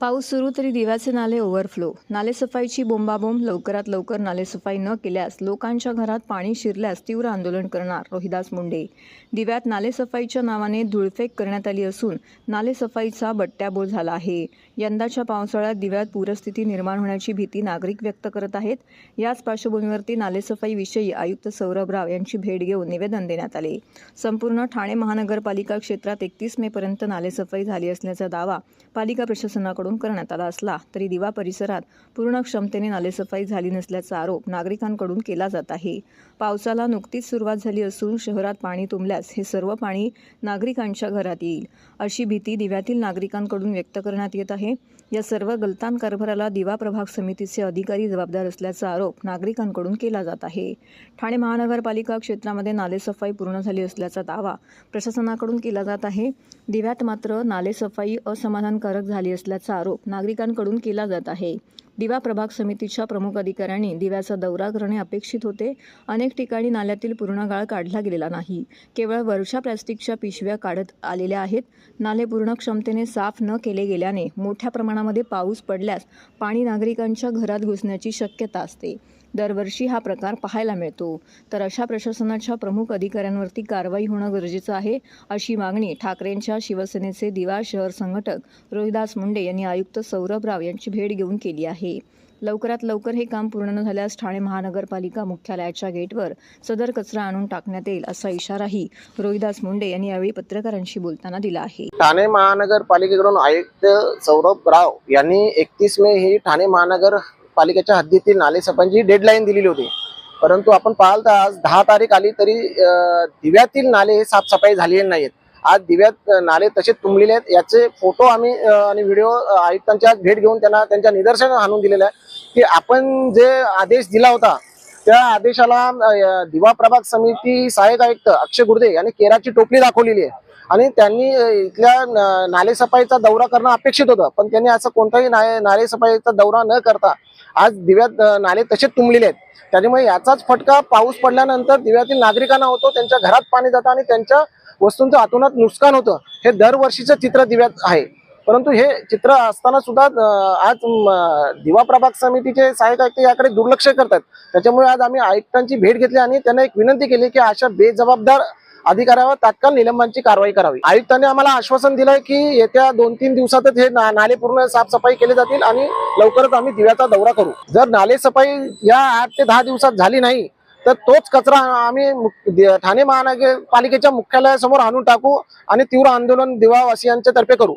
पाऊस सुरू तरी दिव्याचे नाले ओव्हरफ्लो नालेसफाईची बोंबाबोंब. लवकरात लवकर नालेसफाई न केल्यास लोकांच्या घरात पाणी शिरल्यास तीव्र आंदोलन करणार रोहिदास मुंडे. दिव्यात नालेसफाईच्या नावाने धुळफेक करण्यात आली असून नालेसफाईचा बट्ट्याबोळ झाला आहे. यंदाच्या पावसाळ्यात दिव्यात पूरस्थिती निर्माण होण्याची भीती नागरिक व्यक्त करत आहेत. याच पार्श्वभूमीवरती नालेसफाईविषयी आयुक्त सौरभ राव यांची भेट घेऊन निवेदन देण्यात आले. संपूर्ण ठाणे महानगरपालिका क्षेत्रात एकतीस मेपर्यंत नालेसफाई झाली असल्याचा दावा पालिका प्रशासनाकडून करण्यात आला असला तरी दिवा परिसरात पूर्ण क्षमतेने नालेसफाई झाली नसल्याचा आरोप नागरिकांकडून केला जात आहे. पावसाला नुकतीच सुरुवात झाली असून शहरात पाणी तुंबल्यास हे सर्व पाणी नागरिकांच्या घरात येईल अशी भीती दिव्यातील नागरिकांकडून व्यक्त करण्यात येत आहे. या सर्व गलतान कारभाराला दिवा प्रभाग समितीचे अधिकारी जबाबदार असल्याचा आरोप नागरिकांकडून केला जात आहे. ठाणे महानगरपालिका क्षेत्रामध्ये नालेसफाई पूर्ण झाली असल्याचा दावा प्रशासनाकडून केला जात आहे. दिव्यात मात्र नालेसफाई असमाधानकारक झाली असल्याचा आरोप नागरिकांकडून केला जात आहे. दिवा प्रभाग समितीच्या प्रमुख अधिकाऱ्यांनी दिव्याचा दौरा करणे अपेक्षित होते. अनेक ठिकाणी नाल्यातील पूर्ण गाळ काढला गेलेला नाही. केवळ वरच्या प्लॅस्टिकच्या पिशव्या काढत आलेल्या आहेत. नाले पूर्ण क्षमतेने साफ न केले गेल्याने मोठ्या प्रमाणामध्ये पाऊस पडल्यास पाणी नागरिकांच्या घरात घुसण्याची शक्यता असते. दरवर्षी हा प्रकार पाहायला मिळतो. तर अशा प्रशासनाच्या प्रमुख अधिकाऱ्यांवरती कारवाई होणं गरजेचं आहे अशी मागणी ठाकरेंच्या शिवसेनेचे दिवा शहर संघटक रोहिदास मुंडे यांनी आयुक्त सौरभ राव यांची भेट घेऊन केली आहे. लवकरात लवकर हे काम पूर्ण न झाल्यास ठाणे महानगरपालिका मुख्यालयाच्या गेटवर सदर कचरा आणून टाकण्यात येईल असा इशाराही रोहिदास मुंडे यांनी यावेळी पत्रकारांशी बोलताना दिला आहे. ठाणे महानगरपालिकेकडून आयुक्त सौरभ राव यांनी एकतीस मे ही ठाणे महानगर पालिकेच्या हद्दीतील नालेसफाईची डेडलाईन दिलेली होती. परंतु आपण पाहाल तर आज दहा तारीख आली तरी दिव्यातील नाले हे साफसफाई झालेले नाहीत आज दिव्यात नाले तसेच तुंबलेले आहेत. याचे फोटो आम्ही आणि व्हिडिओ आयुक्तांच्या भेट घेऊन त्यांना त्यांच्या निदर्शन आणून दिलेलं आहे की आपण जे आदेश दिला होता त्या आदेशाला दिवा प्रभाग समिती सहाय्यक आयुक्त अक्षय गुर्दे यांनी केराची टोपली दाखवलेली आहे. आणि त्यांनी इथल्या नालेसफाईचा दौरा करणं अपेक्षित होतं. पण त्यांनी असं कोणताही नालेसफाईचा दौरा न करता आज दिव्यात नाले तसेच तुंबलेले आहेत. त्याच्यामुळे याचाच फटका पाऊस पडल्यानंतर दिव्यातील नागरिकांना होतो त्यांच्या घरात पाणी जातं आणि त्यांच्या वस्तूंचं आतोनात नुकसान होतं. हे दरवर्षीचं चित्र दिव्यात आहे. परंतु हे चित्र असताना सुद्धा आज दिवा प्रभाग समितीचे सहाय्यक आयुक्त याकडे दुर्लक्ष करतात त्याच्यामुळे आज आम्ही आयुक्तांची भेट घेतली आणि त्यांना एक विनंती केली की अशा बेजबाबदार अधिकाऱ्यावर तात्काळ निलंबनाची कारवाई करावी. आयुक्तांनी आम्हाला आश्वासन दिलंय की येत्या दोन तीन दिवसातच हे ना- नाले पूर्ण साफसफाई केले जातील आणि लवकरच आम्ही दिव्याचा दौरा करू. जर नाले सफाई या आठ ते दहा दिवसात झाली नाही तर तोच कचरा आम्ही ठाणे महानगरपालिकेच्या मुख्यालयासमोर आणून टाकू आणि तीव्र आंदोलन दिवावासियांच्या तर्फे करू.